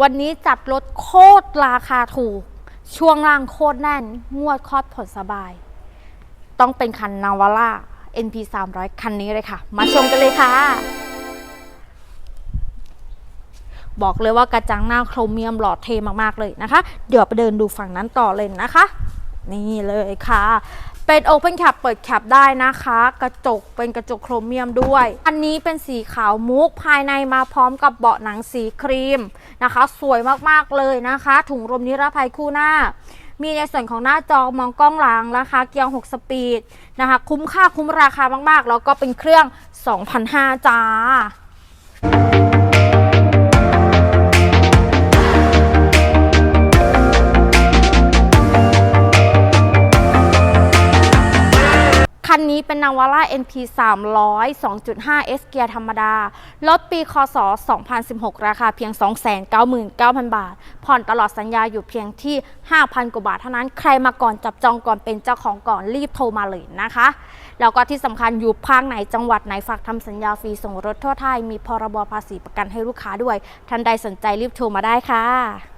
วันนี้จัดรถโคตรราคาถูก ช่วงล่างโคตรแน่น งวดคลอดผลสบาย ต้องเป็นคันนาวาร่า NP 300คันนี้เลยค่ะ มาชมกันเลยค่ะ บอกเลยว่ากระจังหน้าโครเมียมหล่อเทมากๆเลยนะคะ เดี๋ยวไปเดินดูฝั่งนั้นต่อเลยนะคะ นี่เลยค่ะ เป็น Open Cap เปิดแคปได้นะคะ กระจกเป็นกระจกโครเมียมด้วย อันนี้เป็นสีขาวมุกภายในมาพร้อมกับเบาะหนังสีครีมนะคะ สวยมากๆเลยนะคะ ถุงลมนิรภัยคู่หน้า มีในส่วนของหน้าจอมองกล้องหลังนะคะ เกียร์ 6 สปีดนะคะ คุ้มค่าคุ้มราคามากๆ แล้วก็เป็นเครื่อง 2,500จ้า คันนี้เป็นนาวาร่า NP 300 2.5 S เกียร์ธรรมดา รถปีคศ 2016 ราคาเพียง 299,000 บาท ผ่อนตลอดสัญญาอยู่เพียงที่ 5,000 กว่าบาทเท่านั้น ใครมาก่อนจับจองก่อนเป็นเจ้าของก่อนรีบโทรมาเลยนะคะ แล้วก็ที่สำคัญอยู่ภาคไหนจังหวัดไหนฝากทำสัญญาฟรีส่งรถทั่วไทย มีพรบภาษีประกันให้ลูกค้าด้วย ท่านใดสนใจรีบโทรมาได้ค่ะ